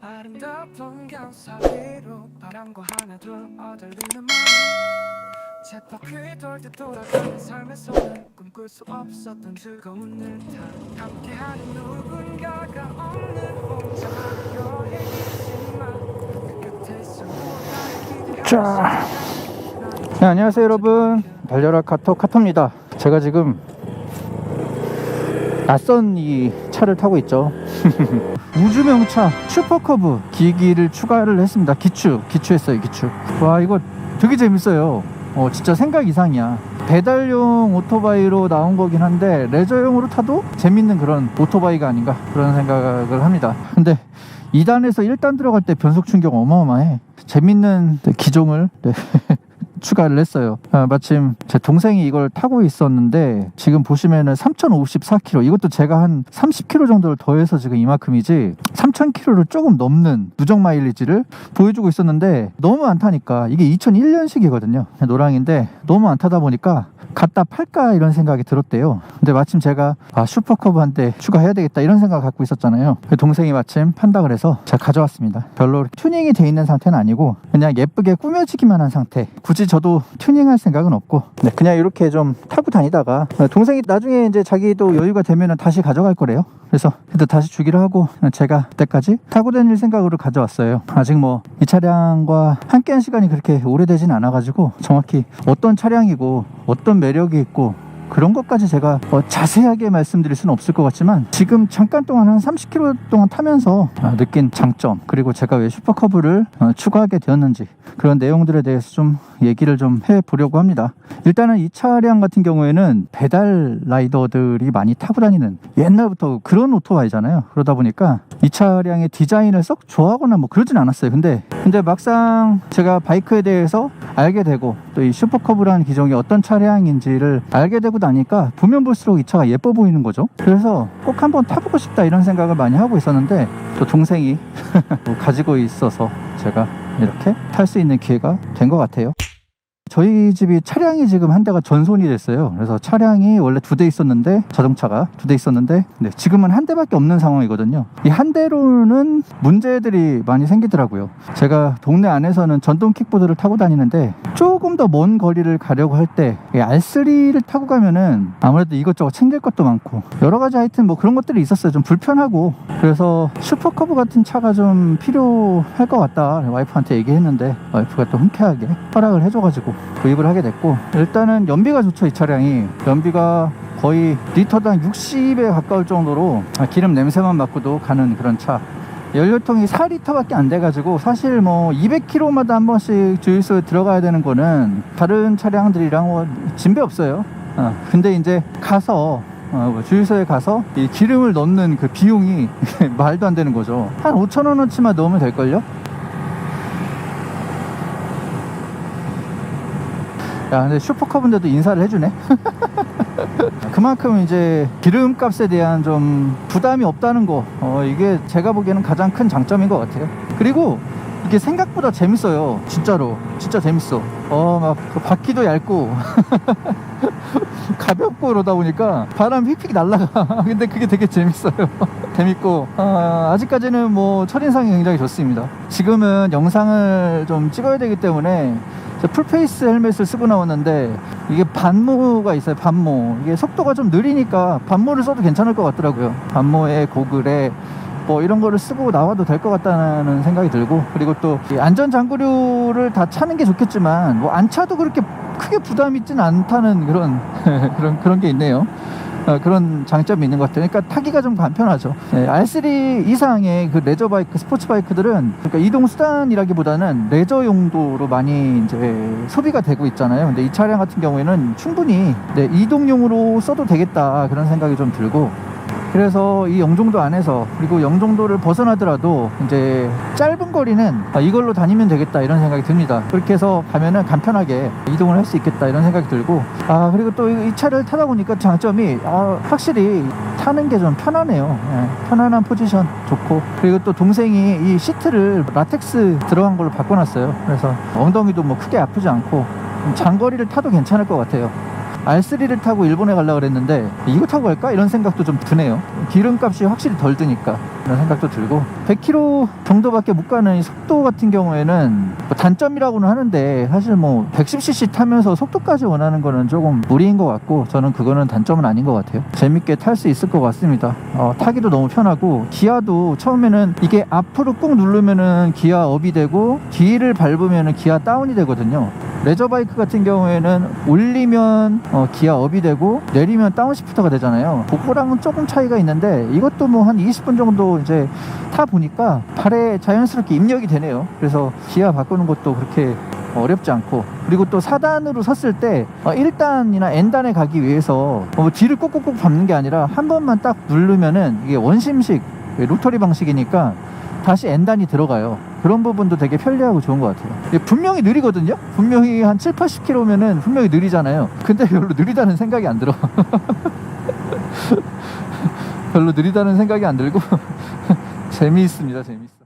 아름다운 경사위로 바람과 하나 둘 어들리는 마음. 쳇바퀴 돌듯 돌아가는 손을 꿈꿀 수 없었던 즐거운 일탈. 함께하는 누군가가 없는 혼자 여행이지만 그 끝에서 무엇을 자. 네, 안녕하세요 여러분. 달려라 카토 카토입니다. 제가 지금 낯선 이 차를 타고 있죠. 우주명차 슈퍼커브 기기를 추가를 했습니다. 기추 기추했어요 기추. 와 이거 되게 재밌어요. 어 진짜 생각 이상이야. 배달용 오토바이로 나온 거긴 한데 레저용으로 타도 재밌는 그런 오토바이가 아닌가 그런 생각을 합니다. 근데 2단에서 1단 들어갈 때 변속 충격 어마어마해. 재밌는 기종을 네. 추가를 했어요. 아, 마침 제 동생이 이걸 타고 있었는데 지금 보시면은 3,054km 이것도 제가 한 30km 정도를 더해서 지금 이만큼이지 3,000km를 조금 넘는 누적 마일리지를 보여주고 있었는데 너무 안 타니까 이게 2001년식이거든요. 노랑인데 너무 안 타다 보니까 갖다 팔까 이런 생각이 들었대요. 근데 마침 제가 아, 슈퍼커브 한 대 추가해야 되겠다 이런 생각 갖고 있었잖아요. 그 동생이 마침 판다 그래서 제가 가져왔습니다. 별로 튜닝이 돼 있는 상태는 아니고 그냥 예쁘게 꾸며지기만 한 상태. 굳이 저도 튜닝할 생각은 없고 네, 그냥 이렇게 좀 타고 다니다가 동생이 나중에 이제 자기도 여유가 되면은 다시 가져갈 거래요. 그래서 그때 다시 주기로 하고 제가 그때까지 타고 다닐 생각으로 가져왔어요. 아직 뭐 이 차량과 함께한 시간이 그렇게 오래되진 않아가지고 정확히 어떤 차량이고 어떤 매력이 있고 그런 것까지 제가 어, 자세하게 말씀드릴 수는 없을 것 같지만 지금 잠깐 동안 한 30km 동안 타면서 아, 느낀 장점 그리고 제가 왜 슈퍼커브를 어, 추가하게 되었는지 그런 내용들에 대해서 좀 얘기를 좀 해보려고 합니다. 일단은 이 차량 같은 경우에는 배달 라이더들이 많이 타고 다니는 옛날부터 그런 오토바이잖아요. 그러다 보니까 이 차량의 디자인을 썩 좋아하거나 뭐 그러진 않았어요. 근데 근데 막상 제가 바이크에 대해서 알게 되고 또 이 슈퍼커브라는 기종이 어떤 차량인지를 알게 되고 나니까 보면 볼수록 이 차가 예뻐 보이는 거죠. 그래서 꼭 한번 타보고 싶다 이런 생각을 많이 하고 있었는데 또 동생이 뭐 가지고 있어서 제가 이렇게 탈 수 있는 기회가 된 것 같아요. 저희 집이 차량이 지금 한 대가 전손이 됐어요. 그래서 차량이 원래 두 대 있었는데 자동차가 두 대 있었는데 네, 지금은 한 대밖에 없는 상황이거든요. 이 한 대로는 문제들이 많이 생기더라고요. 제가 동네 안에서는 전동 킥보드를 타고 다니는데 조금 더 먼 거리를 가려고 할 때 R3를 타고 가면은 아무래도 이것저것 챙길 것도 많고 여러 가지 하여튼 뭐 그런 것들이 있었어요. 좀 불편하고 그래서 슈퍼커브 같은 차가 좀 필요할 것 같다 와이프한테 얘기했는데 와이프가 또 흔쾌하게 허락을 해줘가지고 구입을 하게 됐고 일단은 연비가 좋죠 이 차량이. 연비가 거의 리터당 60에 가까울 정도로 아, 기름 냄새만 맡고도 가는 그런 차. 연료통이 4리터밖에 안 돼가지고 사실 뭐 200km마다 한 번씩 주유소에 들어가야 되는 거는 다른 차량들이랑 뭐 진배 없어요. 어, 근데 이제 가서 어, 뭐 주유소에 가서 이 기름을 넣는 그 비용이 말도 안 되는 거죠. 한 5천원어치만 넣으면 될걸요 야 근데 슈퍼컵인데도 인사를 해주네? 그만큼 이제 기름값에 대한 좀 부담이 없다는 거 어, 이게 제가 보기에는 가장 큰 장점인 것 같아요. 그리고 이게 생각보다 재밌어요 진짜로. 진짜 재밌어. 어막 그 바퀴도 얇고. 가볍고 그러다 보니까 바람 휙휙 날라가. 근데 그게 되게 재밌어요. 재밌고. 어, 아직까지는 뭐 첫인상이 굉장히 좋습니다. 지금은 영상을 좀 찍어야 되기 때문에 저 풀페이스 헬멧을 쓰고 나왔는데 이게 반모가 있어요 반모 이게 속도가 좀 느리니까 반모를 써도 괜찮을 것 같더라고요 반모에 고글에 뭐 이런 거를 쓰고 나와도 될 것 같다는 생각이 들고 그리고 또 안전 장구류를 다 차는 게 좋겠지만 뭐 안 차도 그렇게 크게 부담 있진 않다는 그런 그런 그런 게 있네요. 어, 그런 장점이 있는 것 같아요. 그러니까 타기가 좀 간편하죠. 네, R3 이상의 그 레저 바이크, 스포츠 바이크들은 그러니까 이동 수단이라기보다는 레저 용도로 많이 이제 소비가 되고 있잖아요. 근데 이 차량 같은 경우에는 충분히 네, 이동용으로 써도 되겠다 그런 생각이 좀 들고 그래서 이 영종도 안에서 그리고 영종도를 벗어나더라도 이제 짧은 거리는 아, 이걸로 다니면 되겠다 이런 생각이 듭니다. 그렇게 해서 가면은 간편하게 이동을 할 수 있겠다 이런 생각이 들고 아 그리고 또 이 차를 타다 보니까 장점이 아, 확실히 타는 게 좀 편하네요. 예, 편안한 포지션 좋고 그리고 또 동생이 이 시트를 라텍스 들어간 걸로 바꿔놨어요. 그래서 엉덩이도 뭐 크게 아프지 않고 장거리를 타도 괜찮을 것 같아요. R3를 타고 일본에 가려고 그랬는데 이거 타고 갈까? 이런 생각도 좀 드네요. 기름값이 확실히 덜 드니까 이런 생각도 들고 100km 정도밖에 못 가는 이 속도 같은 경우에는 뭐 단점이라고는 하는데 사실 뭐 110cc 타면서 속도까지 원하는 거는 조금 무리인 것 같고 저는 그거는 단점은 아닌 것 같아요. 재밌게 탈 수 있을 것 같습니다. 어, 타기도 너무 편하고 기아도 처음에는 이게 앞으로 꾹 누르면은 기아 업이 되고 뒤를 밟으면은 기아 다운이 되거든요. 레저 바이크 같은 경우에는 올리면 어, 기아 업이 되고 내리면 다운 시프터가 되잖아요. 그거랑은 조금 차이가 있는데 이것도 뭐 한 20분 정도 이제 타 보니까 발에 자연스럽게 입력이 되네요. 그래서 기아 바꾸는 것도 그렇게 어렵지 않고 그리고 또 4단으로 섰을 때 어, 1단이나 N단에 가기 위해서 어, 뒤를 꾹꾹꾹 밟는 게 아니라 한 번만 딱 누르면은 이게 원심식 로터리 방식이니까 다시 N단이 들어가요. 그런 부분도 되게 편리하고 좋은 것 같아요. 분명히 느리거든요? 분명히 한 7, 80km면은 분명히 느리잖아요. 근데 별로 느리다는 생각이 안 들어. 별로 느리다는 생각이 안 들고 재미있습니다. 재미있어.